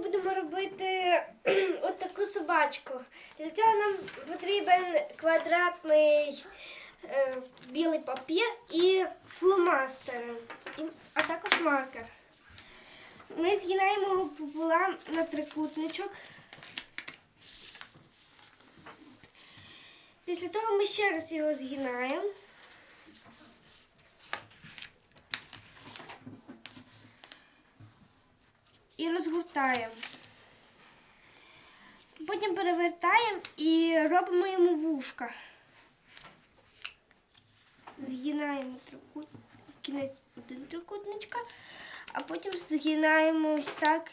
будемо робити от таку собачку. Для цього нам потрібен квадратний е, білий папір і фломастери, а також маркер. Ми згинаємо його пополам на трикутничок. Після того ми ще раз його згинаємо. І розгортаємо. Потім перевертаємо і робимо йому вушка. Згинаємо трикут... кінець один трикутничка, а потім згинаємо ось так.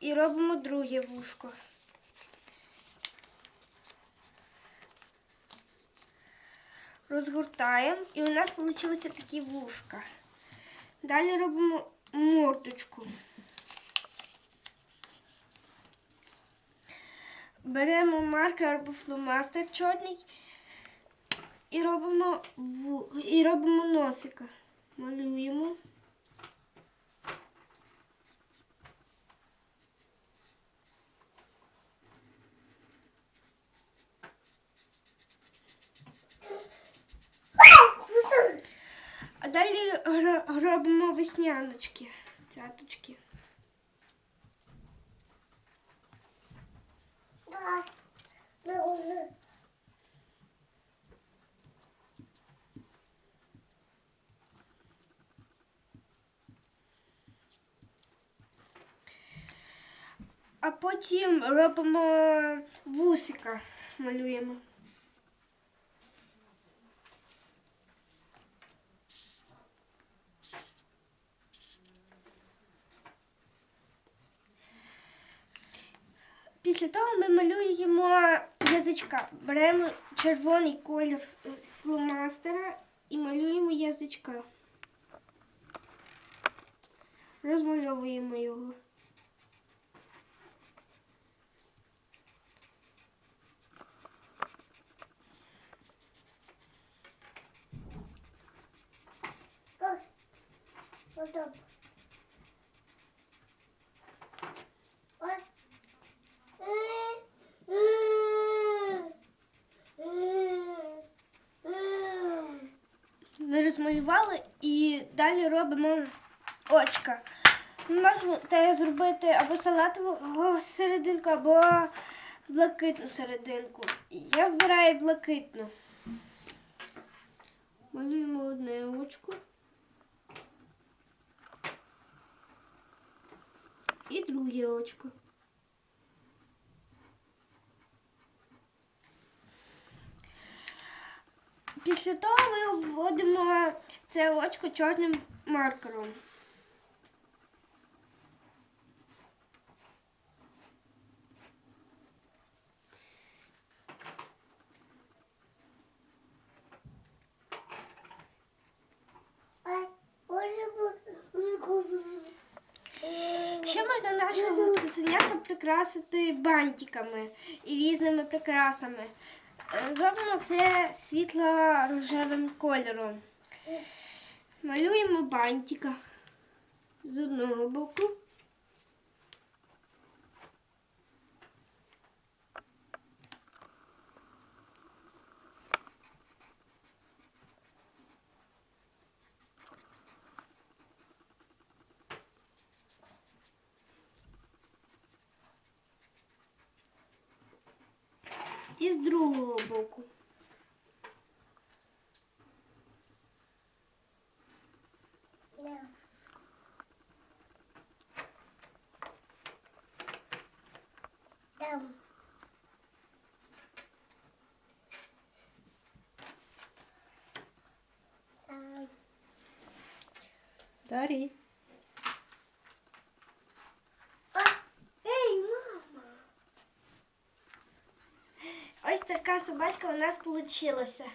І робимо друге вушко. Розгортаємо і у нас вийшли такі вушка. Далі робимо мордочку. Беремо маркер або фломастер чорний і робимо, і робимо носика. Малюємо. А далі ро- робимо весняночки, цяточки. А потім робимо вусика, малюємо. Після того ми малюємо язичка. Беремо червоний колір фломастера і малюємо язичка. Розмальовуємо його. Вот так. Ой. Ми розмалювали і далі робимо очка. Можемо те зробити або салатову серединку, або блакитну серединку. Я вбираю блакитну. Малюємо одне очко. І друге очко. Після того ми обводимо це очко чорним маркером. Ще можна нашого цуценята прикрасити бантиками і різними прикрасами. Зробимо це світло-рожевим кольором. Малюємо бантика з одного боку. І з другого боку. Да. Там. Дарі. Така собачка у нас вийшла.